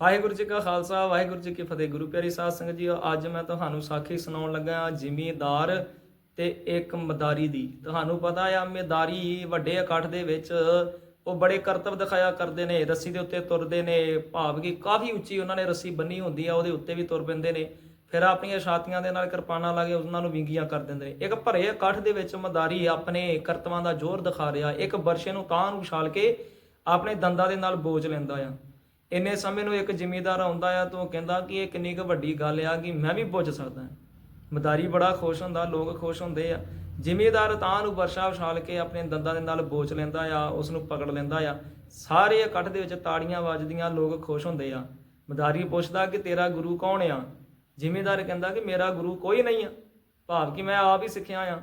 ਵਾਹਿਗੁਰੂ ਜੀ ਕਾ ਖਾਲਸਾ, ਵਾਹਿਗੁਰੂ ਜੀ ਕੀ ਫਤਿਹ। ਗੁਰੂ ਪਿਆਰੀ ਸਾਧ ਸੰਗਤ ਜੀ ਅੱਜ ਮੈਂ ਤੁਹਾਨੂੰ ਸਾਖੀ ਸੁਣਾਉਣ ਲੱਗਾ ਹਾਂ ਜ਼ਿਮੀਂਦਾਰ ਤੇ ਇੱਕ ਮਦਾਰੀ ਦੀ। ਤੁਹਾਨੂੰ ਪਤਾ ਆ, ਮਦਾਰੀ ਵੱਡੇ ਇਕੱਠ ਦੇ ਵਿੱਚ ਉਹ ਬੜੇ ਕਰਤੱਵ ਦਿਖਾਇਆ ਕਰਦੇ ਨੇ, ਰੱਸੀ ਦੇ ਉੱਤੇ ਤੁਰਦੇ ਨੇ, ਭਾਵ ਕਿ ਕਾਫੀ ਉੱਚੀ ਉਹਨਾਂ ਨੇ ਰੱਸੀ ਬੰਨੀ ਹੁੰਦੀ ਆ, ਉਹਦੇ ਉੱਤੇ ਵੀ ਤੁਰ ਪੈਂਦੇ ਨੇ। ਫਿਰ ਆਪਣੀਆਂ ਛਾਤੀਆਂ ਦੇ ਨਾਲ ਕਿਰਪਾਨਾਂ ਲਾ ਕੇ ਉਹਨਾਂ ਨੂੰ ਵਿੰਗੀਆਂ ਕਰ ਦਿੰਦੇ ਨੇ। ਇੱਕ ਭਰੇ ਇਕੱਠ ਦੇ ਵਿੱਚ ਮਦਾਰੀ ਆਪਣੇ ਕਰਤਵਾਂ ਦਾ ਜ਼ੋਰ ਦਿਖਾ ਰਿਹਾ। ਇੱਕ ਬਰਸ਼ੇ ਨੂੰ ਤਾਂ ਨੂੰ ਉਛਾਲ ਕੇ ਆਪਣੇ ਦੰਦਾਂ ਦੇ ਨਾਲ ਬੋਝ ਲੈਂਦਾ ਆ। ਇੰਨੇ ਸਮੇਂ ਨੂੰ ਇੱਕ ਜ਼ਿਮੀਂਦਾਰ ਆਉਂਦਾ ਆ ਤਾਂ ਕਹਿੰਦਾ ਕਿ ਇਹ ਕਿੰਨੀ ਕੁ ਵੱਡੀ ਗੱਲ ਆ ਕਿ ਮੈਂ ਵੀ ਪੁੱਜ ਸਕਦਾ। ਮਦਾਰੀ ਬੜਾ ਖੁਸ਼ ਹੁੰਦਾ, ਲੋਕ ਖੁਸ਼ ਹੁੰਦੇ ਆ। ਜ਼ਿਮੀਂਦਾਰ ਤਾਂ ਨੂੰ ਵਰਸ਼ਾ ਉਛਾਲ ਕੇ ਆਪਣੇ ਦੰਦਾਂ ਦੇ ਨਾਲ ਬੋਚ ਲੈਂਦਾ ਆ ਉਸ ਨੂੰ ਪਕੜ ਲੈਂਦਾ ਆ। ਸਾਰੇ ਇਕੱਠ ਦੇ ਵਿੱਚ ਤਾੜੀਆਂ ਵੱਜਦੀਆਂ, ਲੋਕ ਖੁਸ਼ ਹੁੰਦੇ ਆ। ਮਦਾਰੀ ਪੁੱਛਦਾ ਕਿ ਤੇਰਾ ਗੁਰੂ ਕੌਣ ਆ? ਜ਼ਿਮੀਂਦਾਰ ਕਹਿੰਦਾ ਕਿ ਮੇਰਾ ਗੁਰੂ ਕੋਈ ਨਹੀਂ ਆ। ਭਾਵ ਕਿ ਮੈਂ ਆਪ ਹੀ ਸਿੱਖਿਆ ਆ।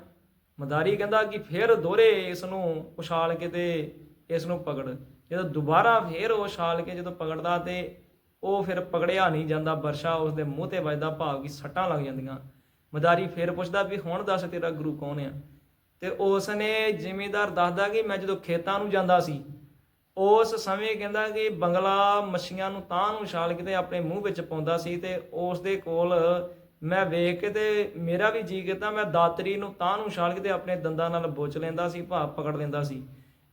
ਮਦਾਰੀ ਕਹਿੰਦਾ ਕਿ ਫਿਰ ਦੋਹਰੇ ਇਸ ਨੂੰ ਉਛਾਲ ਕੇ ਤੇ ਇਸ ਨੂੰ ਪਕੜ। ਜਦੋਂ ਦੁਬਾਰਾ ਫੇਰ ਉਹ ਛਾਲ ਕੇ ਜਦੋਂ ਪਕੜਦਾ ਤੇ ਉਹ ਫਿਰ ਪਕੜਿਆ ਨਹੀਂ ਜਾਂਦਾ, ਵਰਸ਼ਾ ਉਸ ਦੇ ਮੂੰਹ ਤੇ ਵੱਜਦਾ, ਭਾਵ ਕਿ ਸੱਟਾਂ ਲੱਗ ਜਾਂਦੀਆਂ। ਮਦਾਰੀ ਫੇਰ ਪੁੱਛਦਾ ਵੀ ਹੁਣ ਦੱਸ ਤੇਰਾ ਗੁਰੂ ਕੌਣ ਆ? ਤੇ ਉਸ ਨੇ ਜ਼ਿਮੀਂਦਾਰ ਦੱਸਦਾ ਕਿ ਮੈਂ ਜਦੋਂ ਖੇਤਾਂ ਨੂੰ ਜਾਂਦਾ ਸੀ, ਉਸ ਸਮੇਂ ਕਹਿੰਦਾ ਕਿ ਬੰਗਲਾ ਮੱਛੀਆਂ ਨੂੰ ਤਾਂ ਨੂੰ ਛਾਲ ਕੇ ਤੇ ਆਪਣੇ ਮੂੰਹ ਵਿੱਚ ਪਾਉਂਦਾ ਸੀ ਤੇ ਉਸ ਦੇ ਕੋਲ ਮੈਂ ਵੇਖ ਕੇ ਤੇ ਮੇਰਾ ਵੀ ਜੀ ਕੀਤਾ, ਮੈਂ ਦਾਤਰੀ ਨੂੰ ਤਾਂ ਨੂੰ ਛਾਲ ਕੇ ਤੇ ਆਪਣੇ ਦੰਦਾਂ ਨਾਲ ਬੁੱਚ ਲੈਂਦਾ ਸੀ, ਭਾਵ ਪਕੜ ਲੈਂਦਾ ਸੀ।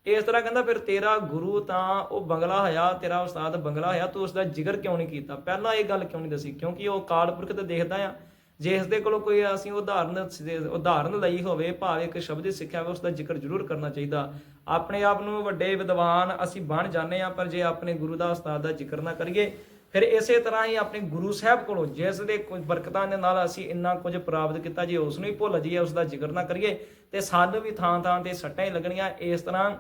ਇਸ ਤਰ੍ਹਾਂ ਕਹਿੰਦਾ, ਫਿਰ ਤੇਰਾ ਗੁਰੂ ਤਾਂ ਉਹ ਬੰਗਲਾ ਹੋਇਆ, ਤੇਰਾ ਉਸਤਾਦ ਬੰਗਲਾ ਹੋਇਆ, ਤੂੰ ਉਸ ਦਾ ਜ਼ਿਕਰ ਕਿਉਂ ਨਹੀਂ ਕੀਤਾ? ਪਹਿਲਾਂ ਇਹ ਗੱਲ ਕਿਉਂ ਨਹੀਂ ਦੱਸੀ? ਕਿਉਂਕਿ ਉਹ ਕਾਲ ਪੁਰਖ ਤੇ ਦੇਖਦਾ ਆ। ਜੇ ਇਸ ਦੇ ਕੋਲੋਂ ਕੋਈ ਅਸੀਂ ਉਦਾਹਰਨ ਉਦਾਹਰਨ ਲਈ ਹੋਵੇ, ਭਾਵੇਂ ਇੱਕ ਸ਼ਬਦ ਹੀ ਸਿੱਖਿਆ ਹੋਵੇ ਉਸ ਦਾ ਜ਼ਿਕਰ ਜ਼ਰੂਰ ਕਰਨਾ ਚਾਹੀਦਾ। ਆਪਣੇ ਆਪ ਨੂੰ ਵੱਡੇ ਵਿਦਵਾਨ ਅਸੀਂ ਬਣ ਜਾਂਦੇ ਆ ਪਰ ਜੇ ਆਪਣੇ ਗੁਰੂ ਦਾ, ਉਸਤਾਦ ਦਾ ਜ਼ਿਕਰ ਨਾ ਕਰੀਏ, ਫਿਰ ਇਸੇ ਤਰ੍ਹਾਂ ਹੀ ਆਪਣੇ ਗੁਰੂ ਸਾਹਿਬ ਕੋਲੋਂ, ਜਿਸ ਦੇ ਕੁਝ ਬਰਕਤਾਂ ਦੇ ਨਾਲ ਅਸੀਂ ਇੰਨਾ ਕੁਝ ਪ੍ਰਾਪਤ ਕੀਤਾ, ਜੇ ਉਸ ਨੂੰ ਹੀ ਭੁੱਲ ਜਾਈਏ ਉਸ ਦਾ ਜ਼ਿਕਰ ਨਾ ਕਰੀਏ, ਤੇ ਸਾਨੂੰ ਵੀ ਥਾਂ ਥਾਂ ਤੇ ਸੱਟਾਂ ਹੀ ਲੱਗਣੀਆਂ, ਇਸ ਤਰ੍ਹਾਂ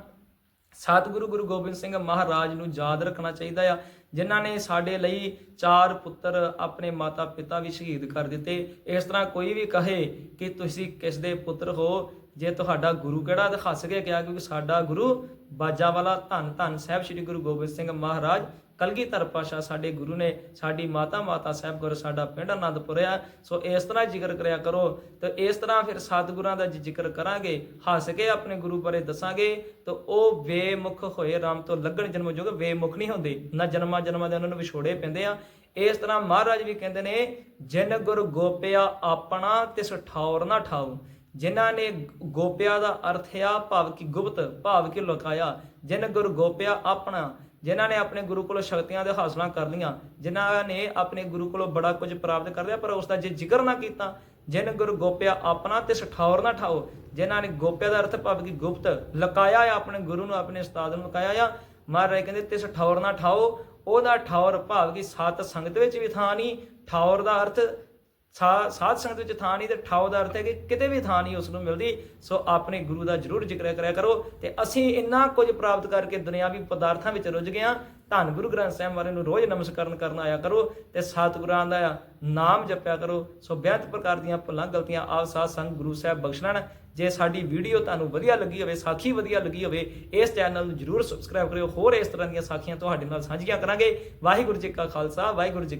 ਸਤਿਗੁਰੂ ਗੁਰੂ ਗੋਬਿੰਦ ਸਿੰਘ ਮਹਾਰਾਜ ਨੂੰ ਯਾਦ ਰੱਖਣਾ ਚਾਹੀਦਾ ਆ, ਜਿਨ੍ਹਾਂ ਨੇ ਸਾਡੇ ਲਈ ਚਾਰ ਪੁੱਤਰ ਆਪਣੇ ਮਾਤਾ ਪਿਤਾ ਵੀ ਸ਼ਹੀਦ ਕਰ ਦਿੱਤੇ। ਇਸ ਤਰ੍ਹਾਂ ਕੋਈ ਵੀ ਕਹੇ ਕਿ ਤੁਸੀਂ ਕਿਸ ਦੇ ਪੁੱਤਰ ਹੋ, ਜੇ ਤੁਹਾਡਾ ਗੁਰੂ ਕਿਹੜਾ ਤਾਂ ਹੱਸ ਕੇ ਕਿਹਾ ਕਿਉਂਕਿ ਸਾਡਾ ਗੁਰੂ ਬਾਜਾ ਵਾਲਾ ਧੰਨ ਧੰਨ ਸਾਹਿਬ ਸ੍ਰੀ ਗੁਰੂ ਗੋਬਿੰਦ ਸਿੰਘ ਮਹਾਰਾਜ ਕਲਗੀਧਰ ਪਾਸ਼ਾ ਸਾਡੇ ਗੁਰੂ ਨੇ, ਸਾਡੀ ਮਾਤਾ ਮਾਤਾ ਸਾਹਿਬ ਗੁਰ ਸਾਡਾ ਪਿੰਡ ਆਨੰਦਪੁਰ ਆ। ਸੋ ਇਸ ਤਰ੍ਹਾਂ ਜ਼ਿਕਰ ਕਰਿਆ ਕਰੋ ਤੇ ਇਸ ਤਰ੍ਹਾਂ ਫਿਰ ਸਤਿਗੁਰਾਂ ਦਾ ਜ਼ਿਕਰ ਕਰਾਂਗੇ, ਹੱਸ ਕੇ ਆਪਣੇ ਗੁਰੂ ਬਾਰੇ ਦੱਸਾਂਗੇ ਤਾਂ ਉਹ ਵੇਮੁਖ ਹੋਏ ਰਾਮ ਤੋਂ ਲੱਗਣ ਜਨਮ ਜੋਗ ਵੇਮੁਖ ਨਹੀਂ ਹੁੰਦੇ, ਨਾ ਜਨਮਾਂ ਜਨਮਾਂ ਦੇ ਉਹਨਾਂ ਨੂੰ ਵਿਛੋੜੇ ਪੈਂਦੇ ਆ। ਇਸ ਤਰ੍ਹਾਂ ਮਹਾਰਾਜ ਵੀ ਕਹਿੰਦੇ ਨੇ, ਜਿਨ ਗੁਰ ਗੋਪਿਆ ਆਪਣਾ ਤਿਸ ਠੌਰ ਨਾ ਠਾਉ। ਜਿਨ੍ਹਾਂ ਨੇ ਗੋਪਿਆ ਦਾ ਅਰਥ ਆ, ਭਾਵ ਕਿ ਗੁਪਤ, ਭਾਵ ਕਿ ਲੁਕਾਇਆ। ਜਿਨ ਗੁਰ ਗੋਪਿਆ ਆਪਣਾ ਜਿਨ੍ਹਾਂ ਨੇ ਆਪਣੇ ਗੁਰੂ ਕੋਲੋਂ ਸ਼ਕਤੀਆਂ ਦੇ ਹਾਸਲਾਂ ਕਰ ਲੀਆਂ ਜਿਨ੍ਹਾਂ ਨੇ ਆਪਣੇ ਗੁਰੂ ਕੋਲੋਂ ਬੜਾ ਕੁਝ ਪ੍ਰਾਪਤ ਕਰ ਲਿਆ, ਪਰ ਉਸ ਦਾ ਜੇ ਜ਼ਿਕਰ ਨਾ ਕੀਤਾ, ਜਿਨ ਗੁਰ ਗੋਪਿਆ ਆਪਣਾ ਤੇ ਠੌਰ ਨਾ ਠਾਓ, ਜਿਨ੍ਹਾਂ ਨੇ ਗੋਪਿਆ ਦਾ ਅਰਥ ਭਾਵ ਕਿ ਗੁਪਤ ਲਕਾਇਆ ਆ, ਆਪਣੇ ਗੁਰੂ ਨੂੰ, ਆਪਣੇ ਉਸਤਾਦ ਨੂੰ ਲਕਾਇਆ ਆ, ਮਹਾਰਾਜ ਕਹਿੰਦੇ ਤਿਸ ਠੌਰ ਨਾ ਠਾਓ, ਉਹਦਾ ਠੌਰ ਭਾਵ ਕਿ ਸਤ ਸੰਗਤ ਵਿੱਚ ਵੀ ਥਾਂ ਨਹੀਂ ਠੌਰ ਦਾ ਅਰਥ ਸਾਧ ਸੰਗਤ ਵਿੱਚ ਥਾਂ ਨਹੀਂ ਤੇ ਠਾਉ ਦਾ ਅਰਥ ਹੈ ਕਿ ਕਿਤੇ ਵੀ ਥਾਂ ਨਹੀਂ ਉਸ ਨੂੰ ਮਿਲਦੀ। ਸੋ ਆਪਣੇ ਗੁਰੂ ਦਾ ਜਰੂਰ ਜ਼ਿਕਰ ਕਰਿਆ ਕਰੋ ਤੇ ਅਸੀਂ ਇੰਨਾ ਕੁਝ ਪ੍ਰਾਪਤ ਕਰਕੇ ਦੁਨਿਆਵੀ ਪਦਾਰਥਾਂ ਵਿੱਚ ਰੁੱਝ ਗਏ ਹਾਂ। ਧੰਨ ਗੁਰੂ ਗ੍ਰੰਥ ਸਾਹਿਬ ਵਾਲੇ ਨੂੰ ਰੋਜ਼ ਨਮਸਕਾਰਨ ਕਰਨ ਆਇਆ ਕਰੋ ਤੇ ਸਤਿਗੁਰਾਂ ਦਾ ਨਾਮ ਜਪਿਆ ਕਰੋ। ਸੋ ਬੇਅੰਤ ਪ੍ਰਕਾਰ ਦੀਆਂ ਭੁੱਲਾਂ, ਗਲਤੀਆਂ ਆਪ ਸਾਧ ਸੰਗ ਗੁਰੂ ਸਾਹਿਬ ਬਖਸ਼ ਜੇ ਸਾਡੀ ਵੀਡੀਓ ਤੁਹਾਨੂੰ ਵਧੀਆ ਲੱਗੀ ਹੋਵੇ, ਸਾਖੀ ਵਧੀਆ ਲੱਗੀ ਹੋਵੇ, ਇਸ ਚੈਨਲ ਨੂੰ ਜਰੂਰ ਸਬਸਕ੍ਰਾਈਬ ਕਰਿਓ। ਹੋਰ ਇਸ ਤਰ੍ਹਾਂ ਦੀਆਂ ਸਾਖੀਆਂ ਤੁਹਾਡੇ ਨਾਲ ਸਾਂਝੀਆਂ ਕਰਾਂਗੇ। ਵਾਹਿਗੁਰੂ ਜੀ ਕਾ ਖਾਲਸਾ, ਵਾਹਿਗੁਰੂ ਜੀ